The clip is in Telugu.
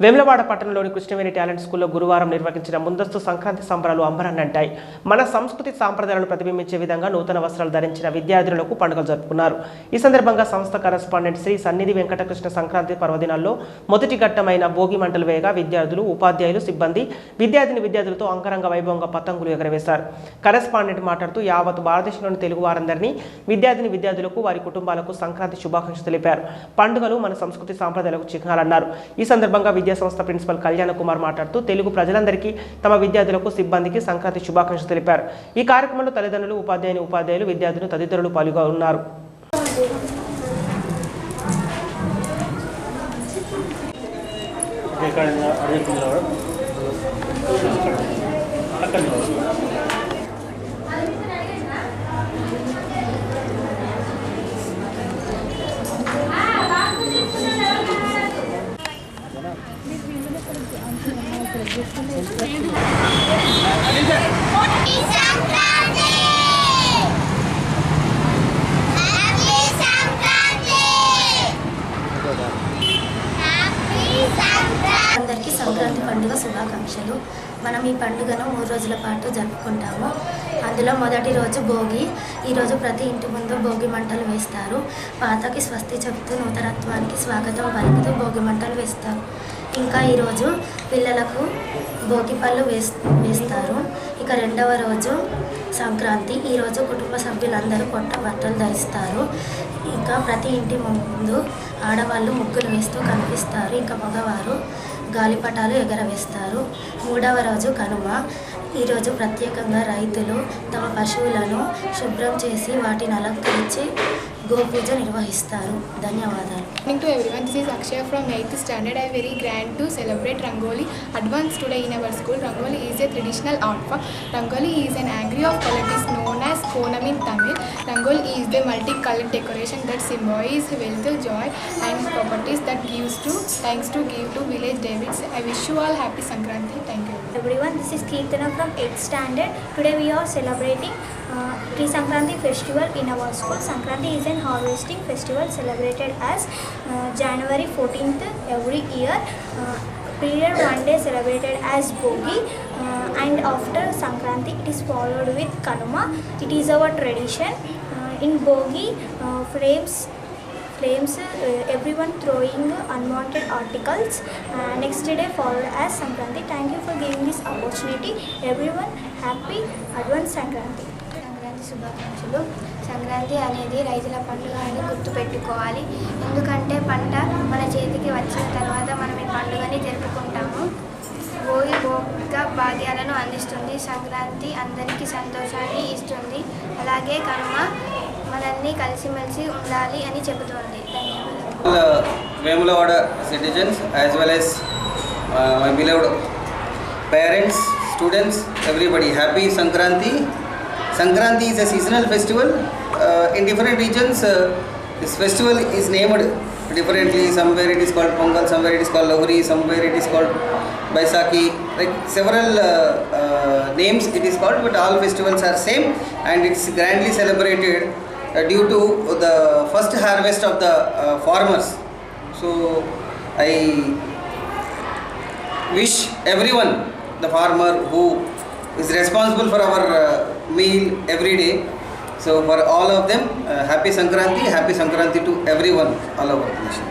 వేములవాడ పట్టణంలోని కృష్ణవేణి టాలెంట్ స్కూల్లో గురువారం నిర్వహించిన ముందస్తు సంక్రాంతి సంబరాలు అంబరాన్నంటాయి మన సంస్కృతి సాంప్రదాయాలను ప్రతిబింబించే విధంగా నూతన వస్త్రాలు ధరించిన విద్యార్థులకు పండుగలు జరుపుకున్నారు. ఈ సందర్భంగా సంస్థ కరస్పాండెంట్ శ్రీ సన్నిధి వెంకటకృష్ణ సంక్రాంతి పర్వదినాల్లో మొదటి ఘట్టమైన భోగి మంటలు వేయగా విద్యార్థులు ఉపాధ్యాయులు సిబ్బంది విద్యార్థిని విద్యార్థులతో అంగరంగ వైభవంగా పతంగులు ఎగరవేశారు. కరస్పాండెంట్ మాట్లాడుతూ యావత్ భారతదేశంలోని తెలుగు వారందరినీ విద్యార్థిని విద్యార్థులకు వారి కుటుంబాలకు సంక్రాంతి శుభాకాంక్షలు తెలిపారు. పండుగలు మన సంస్కృతి సాంప్రదాయాలకు చిహ్నాలన్నారు. ఈ సందర్భంగా విద్యా సంస్థ ప్రిన్సిపల్ కళ్యాణ కుమార్ మాట్లాడుతూ తెలుగు ప్రజలందరికీ తమ విద్యార్థులకు సిబ్బందికి సంక్రాంతి శుభాకాంక్షలు తెలిపారు. ఈ కార్యక్రమంలో తల్లిదండ్రులు ఉపాధ్యాయుని ఉపాధ్యాయులు విద్యార్థులు తదితరులు పాల్గొన్నారు. అక్కడ అందరికీ సంక్రాంతి పండుగ శుభాకాంక్షలు. మనం ఈ పండుగను మూడు రోజుల పాటు జరుపుకుంటాము. అందులో మొదటి రోజు భోగి ఈరోజు ప్రతి ఇంటి ముందు భోగి మంటలు వేస్తారు. పాతకి స్వస్తి చెప్తూ నూతనత్వానికి స్వాగతం పలుకుతూ భోగి మంటలు వేస్తారు. ఇంకా ఈరోజు పిల్లలకు భోగి పళ్ళు వేస్ వేస్తారు. ఇక రెండవ రోజు సంక్రాంతి. ఈరోజు కుటుంబ సభ్యులందరూ కొత్త బట్టలు ధరిస్తారు. ఇంకా ప్రతి ఇంటి ముందు ఆడవాళ్ళు ముగ్గులు వేస్తూ కనిపిస్తారు. ఇంకా మగవారు గాలిపటాలు ఎగరవేస్తారు. మూడవ రోజు కనుమ. ఈరోజు ప్రత్యేకంగా రైతులు తమ పశువులను శుభ్రం చేసి వాటిని అలంకరించి గోపూజ నిర్వహిస్తారు. ధన్యవాదాలు. Morning to everyone this is Akshaya from eighth standard I very grand to celebrate rangoli advance today in our school rangoli is a traditional art form rangoli is an angry of polity Konam in Tamil. Rangoli is the multicolored decoration that symbolizes wealth, joy, and properties that gives to thanks to give to village Davids. I wish you all happy Sankranti. Thank you. everyone this is Kirtana from 8th standard today we are celebrating uh, pre Sankranti festival in our school Sankranti is an harvesting festival celebrated as uh, January 14th every year uh, period one day celebrated as Bogi uh, and after Sankranti it is followed with Kanuma it is our tradition uh, in Bogi uh, flames flames uh, everyone throwing unwanted articles uh, next day followed as sankranti thank you for giving this opportunity everyone happy advance sankranti Sankranti శుభాకాంక్షలు సంక్రాంతి అనేది రైతుల పండుగ అని గుర్తుపెట్టుకోవాలి ఎందుకంటే పంట మన చేతి వచ్చిన తర్వాత మనం ఈ పండుగని జరుపుకుంటాము భోగి భోగ భాగ్యాలను అందిస్తుంది సంక్రాంతి అందరికీ సంతోషాన్ని ఇస్తుంది. అలాగే కర్మ మనల్ని కలిసిమెలిసి ఉండాలి అని చెబుతోంది. Vemulawada citizens as well as my parents students everybody happy Sankranti Sankranti is a seasonal festival in different regions this festival is named differently. Somewhere it is called Pongal, somewhere it is called Lohri, somewhere it is called Baisakhi. Like several uh, uh, names it is called, but all festivals are same and it's grandly celebrated uh, due to the first harvest of the uh, farmers. So I wish everyone, the farmer who is responsible for our uh, meal every day. So for all of them, uh, happy Sankranti, happy Sankranti to everyone all over the nation.